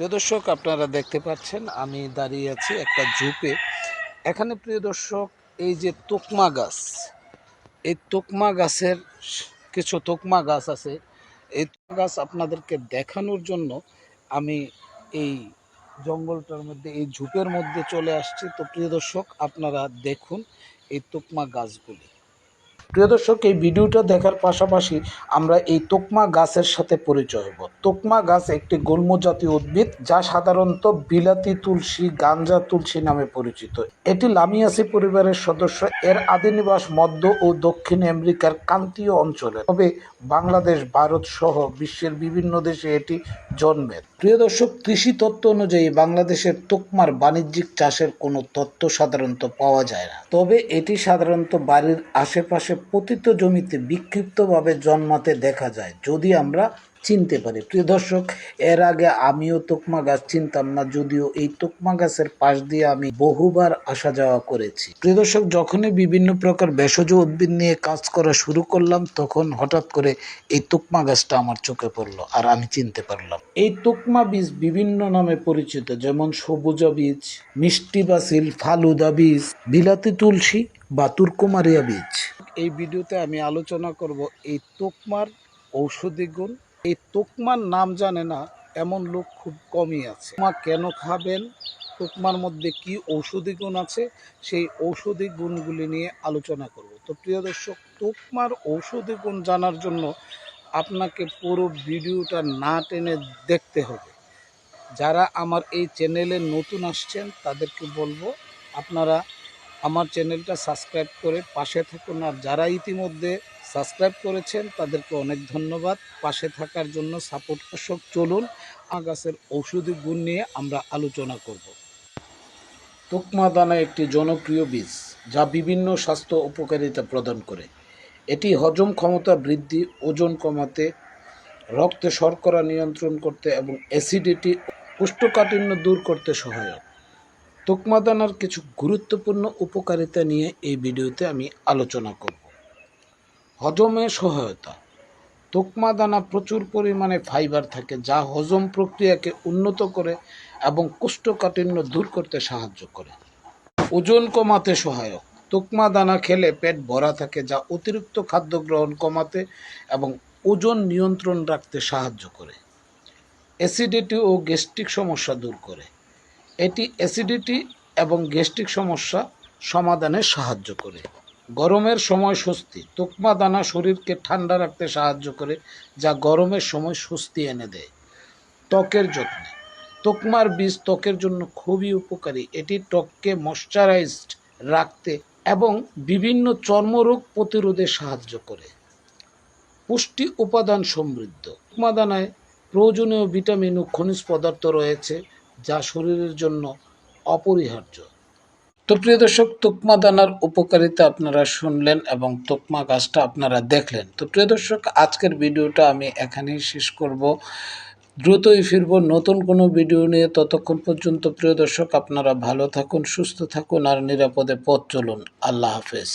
প্রিয় দর্শক, আপনারা দেখতে পাচ্ছেন আমি দাঁড়িয়ে আছি একটা ঝুপে। এখানে প্রিয় দর্শক, এই যে তোকমা গাছ, এই তোকমা গাছের কিছু তোকমা গাছ আছে। এই গাছ আপনাদেরকে দেখানোর জন্য আমি এই জঙ্গলটার মধ্যে, এই ঝুপের মধ্যে চলে আসছি। তো প্রিয় দর্শক, আপনারা দেখুন এই তোকমা গাছগুলি। প্রিয় দর্শক, এই ভিডিওটা দেখার পাশাপাশি আমরা এই তোকমা গাছের সাথে পরিচয় হব। তোকমা গাছ একটি গুল্ম জাতীয় উদ্ভিদ যা সাধারণত বিলাতি তুলসী, গাঞ্জা তুলসী নামে পরিচিত। এটি লামিয়াসি পরিবারের সদস্য। এর আদি নিবাস মধ্য ও দক্ষিণ আমেরিকার ক্রান্তীয় অঞ্চলে। তবে বাংলাদেশ, ভারত সহ বিশ্বের বিভিন্ন দেশে এটি জন্মের প্রিয় দর্শক, কৃষি তত্ত্ব অনুযায়ী বাংলাদেশের তোকমার বাণিজ্যিক চাষের কোনো তথ্য সাধারণত পাওয়া যায় না। তবে এটি সাধারণত বাড়ির আশেপাশে পতিত জমিতে বিক্ষিপ্তভাবে জন্মাতে দেখা যায়, যদি আমরা চিনতে পারি। প্রিয় দর্শক, এর আগে আমিও তোকমা গাছ চিনতাম না, যদিও এই তোকমা গাছের পাশ দিয়ে আমি বহুবার আসা যাওয়া করেছি। প্রিয় দর্শক, যখনই বিভিন্ন প্রকার ভেষজ উদ্ভিদ নিয়ে কাজ করা শুরু করলাম, তখন হঠাৎ করে এই তোকমা গাছটা আমার চোখে পড়ল আর আমি চিনতে পারলাম। এই তোকমা বীজ বিভিন্ন নামে পরিচিত, যেমন সবুজা বীজ, মিষ্টি বাসিল ফালুদা বীজ, বিলাতি তুলসী বা তুর্কমারিয়া বীজ। এই ভিডিওতে আমি আলোচনা করব এই তোকমার ঔষধি গুণ। এই তোকমার নাম জানে না, এমন লোক খুব কমই আছে। তোকমা কেন খাবেন? তোকমার মধ্যে কি ঔষধি গুণ আছে? সেই ঔষধি গুণগুলি নিয়ে আলোচনা করব। তো প্রিয় দর্শক, তোকমার ঔষধি গুণ জানার জন্য আপনাকে পুরো ভিডিওটা না টেনে দেখতে হবে। যারা আমার এই চ্যানেলে নতুন আসছেন, তাদেরকে বলব আপনারা আমার চ্যানেলটা সাবস্ক্রাইব করে পাশে থাকুন। আর যারা ইতিমধ্যে সাবস্ক্রাইব করেছেন, তাদেরকে অনেক ধন্যবাদ। পাশে থাকার জন্য সাপোর্ট দর্শক, চলুন আগাছের ঔষধি গুণ নিয়ে আমরা আলোচনা করব। তোকমা দানা একটি জনপ্রিয় বীজ যা বিভিন্ন স্বাস্থ্য উপকারিতা প্রদান করে। এটি হজম ক্ষমতা বৃদ্ধি, ওজন কমাতে, রক্তে শর্করা নিয়ন্ত্রণ করতে এবং অ্যাসিডিটি কোষ্ঠকাঠিন্য দূর করতে সহায়ক। তোকমা দানার কিছু গুরুত্বপূর্ণ উপকারিতা নিয়ে এই ভিডিওতে আমি আলোচনা করব। হজমে সহায়তা। তোকমা দানা প্রচুর পরিমাণে ফাইবার থাকে, যা হজম প্রক্রিয়াকে উন্নত করে এবং কোষ্ঠকাঠিন্য দূর করতে সাহায্য করে। ওজন কমাতে সহায়ক। তোকমা দানা খেলে পেট ভরা থাকে, যা অতিরিক্ত খাদ্য গ্রহণ কমাতে এবং ওজন নিয়ন্ত্রণ রাখতে সাহায্য করে। অ্যাসিডিটি ও গ্যাস্ট্রিক সমস্যা দূর করে। এটি অ্যাসিডিটি এবং গ্যাস্ট্রিক সমস্যা সমাধানে সাহায্য করে। গরমের সময় স্বস্তি, তোকমা দানা শরীরকে ঠান্ডা রাখতে সাহায্য করে, যা গরমের সময় স্বস্তি এনে দেয়। ত্বকের যত্ন। তোকমার বীজ ত্বকের জন্য খুবই উপকারী। এটি ত্বককে ময়শ্চারাইজড রাখতে এবং বিভিন্ন চর্মরোগ প্রতিরোধে সাহায্য করে। পুষ্টি উপাদান সমৃদ্ধ। তোকমা দানায় প্রয়োজনীয় ভিটামিন ও খনিজ পদার্থ রয়েছে। যা শরীরের জন্য অপরিহার্য। তো প্রিয় দর্শক, তোকমা দানার উপকারিতা আপনারা শুনলেন এবং তোকমা গাছটা আপনারা দেখলেন। তো প্রিয় দর্শক, আজকের ভিডিওটা আমি এখানেই শেষ করব। দ্রুতই ফিরব নতুন কোনো ভিডিও নিয়ে। ততক্ষণ পর্যন্ত প্রিয় দর্শক, আপনারা ভালো থাকুন, সুস্থ থাকুন আর নিরাপদে পথ চলুন। আল্লাহ হাফেজ।